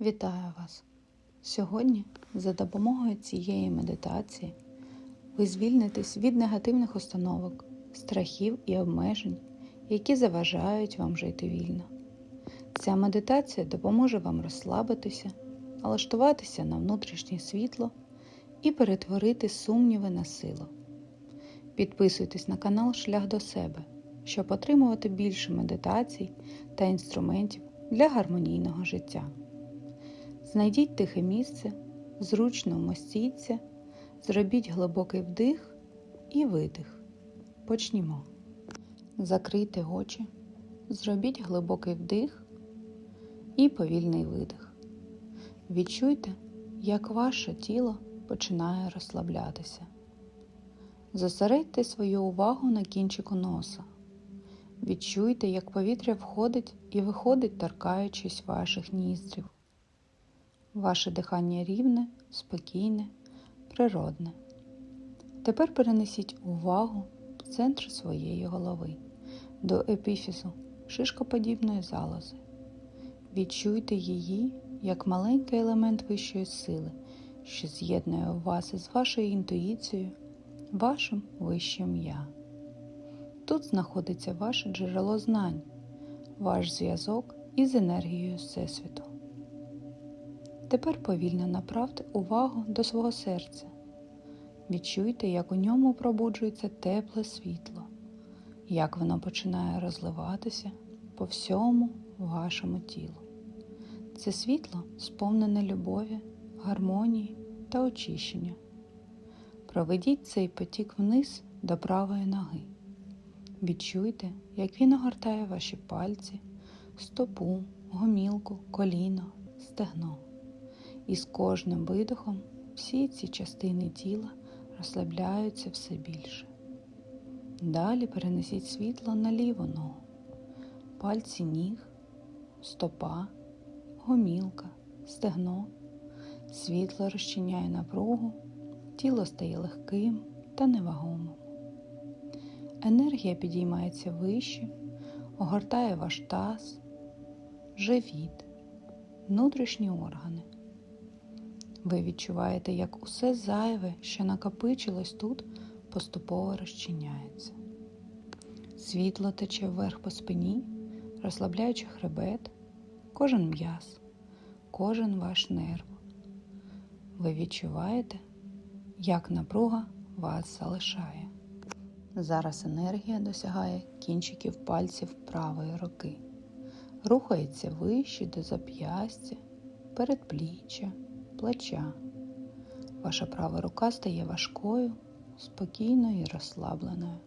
Вітаю вас! Сьогодні за допомогою цієї медитації ви звільнитесь від негативних установок, страхів і обмежень, які заважають вам жити вільно. Ця медитація допоможе вам розслабитися, налаштуватися на внутрішнє світло і перетворити сумніви на силу. Підписуйтесь на канал Шлях до себе, щоб отримувати більше медитацій та інструментів для гармонійного життя. Знайдіть тихе місце, зручно вмостіться, зробіть глибокий вдих і видих. Почнімо. Закрийте очі, зробіть глибокий вдих і повільний видих. Відчуйте, як ваше тіло починає розслаблятися. Зосередьте свою увагу на кінчику носа. Відчуйте, як повітря входить і виходить, торкаючись ваших ніздрів. Ваше дихання рівне, спокійне, природне. Тепер перенесіть увагу в центр своєї голови до епіфізу шишкоподібної залози. Відчуйте її як маленький елемент вищої сили, що з'єднує вас із вашою інтуїцією, вашим вищим я. Тут знаходиться ваше джерело знань, ваш зв'язок із енергією Всесвіту. Тепер повільно направте увагу до свого серця. Відчуйте, як у ньому пробуджується тепле світло, як воно починає розливатися по всьому вашому тілу. Це світло сповнене любові, гармонії та очищення. Проведіть цей потік вниз до правої ноги. Відчуйте, як він огортає ваші пальці, стопу, гомілку, коліно, стегно. І з кожним видихом всі ці частини тіла розслабляються все більше. Далі перенесіть світло на ліву ногу, пальці ніг, стопа, гомілка, стегно. Світло розчиняє напругу, тіло стає легким та невагомим. Енергія підіймається вище, огортає ваш таз, живіт, внутрішні органи. Ви відчуваєте, як усе зайве, що накопичилось тут, поступово розчиняється. Світло тече вверх по спині, розслабляючи хребет, кожен м'яз, кожен ваш нерв. Ви відчуваєте, як напруга вас залишає. Зараз енергія досягає кінчиків пальців правої руки, рухається вище до зап'ястя, передпліччя плеча. Ваша права рука стає важкою, спокійною і розслабленою.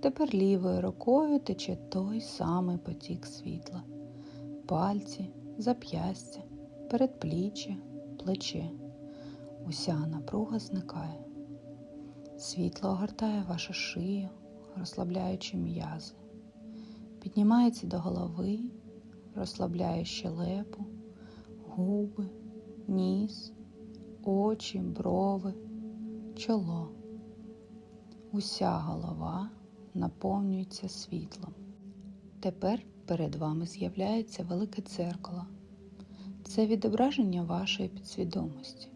Тепер лівою рукою тече той самий потік світла, пальці, зап'ястя, передпліччя, плече. Уся напруга зникає. Світло огортає вашу шию, розслабляючи м'язи, піднімається до голови, розслабляє щелепу, губи ніс, очі, брови, чоло. Уся голова наповнюється світлом. Тепер перед вами з'являється велике дзеркало. Це відображення вашої підсвідомості.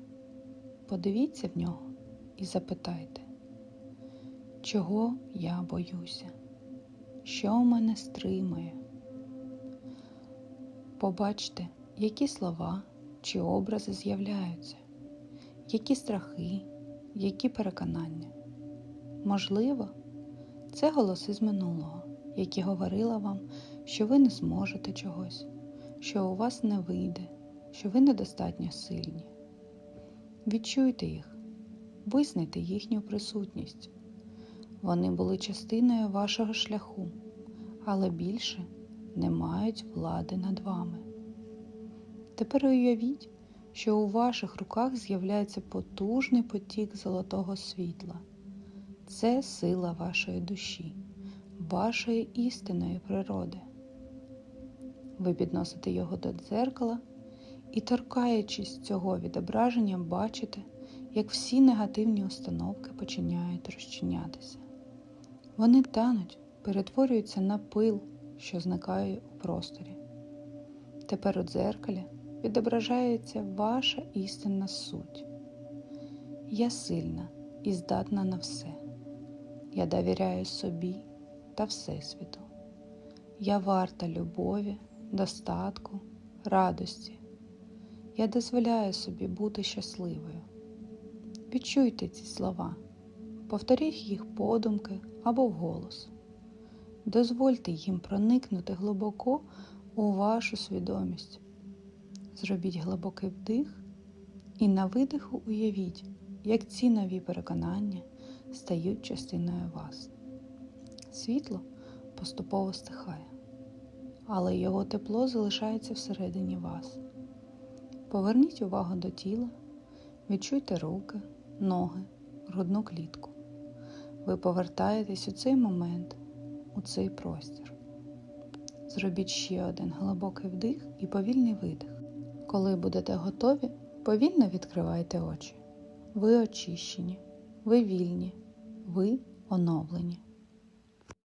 Подивіться в нього і запитайте, чого я боюся, що мене стримує. Побачте, які слова чи образи з'являються, які страхи, які переконання. Можливо, це голоси з минулого, які говорили вам, що ви не зможете чогось, що у вас не вийде, що ви недостатньо сильні. Відчуйте їх, визнайте їхню присутність. Вони були частиною вашого шляху, але більше не мають влади над вами. Тепер уявіть, що у ваших руках з'являється потужний потік золотого світла. Це сила вашої душі, вашої істинної природи. Ви підносите його до дзеркала і, торкаючись цього відображення, бачите, як всі негативні установки починають розчинятися. Вони тануть, перетворюються на пил, що зникає у просторі. Тепер у дзеркалі відображається ваша істинна суть. Я сильна і здатна на все. Я довіряю собі та Всесвіту. Я варта любові, достатку, радості. Я дозволяю собі бути щасливою. Відчуйте ці слова, повторіть їх подумки або вголос. Дозвольте їм проникнути глибоко у вашу свідомість. Зробіть глибокий вдих і на видиху уявіть, як ці нові переконання стають частиною вас. Світло поступово стихає, але його тепло залишається всередині вас. Поверніть увагу до тіла, відчуйте руки, ноги, грудну клітку. Ви повертаєтесь у цей момент, у цей простір. Зробіть ще один глибокий вдих і повільний видих. Коли будете готові, повільно відкривайте очі. Ви очищені, ви вільні, ви оновлені.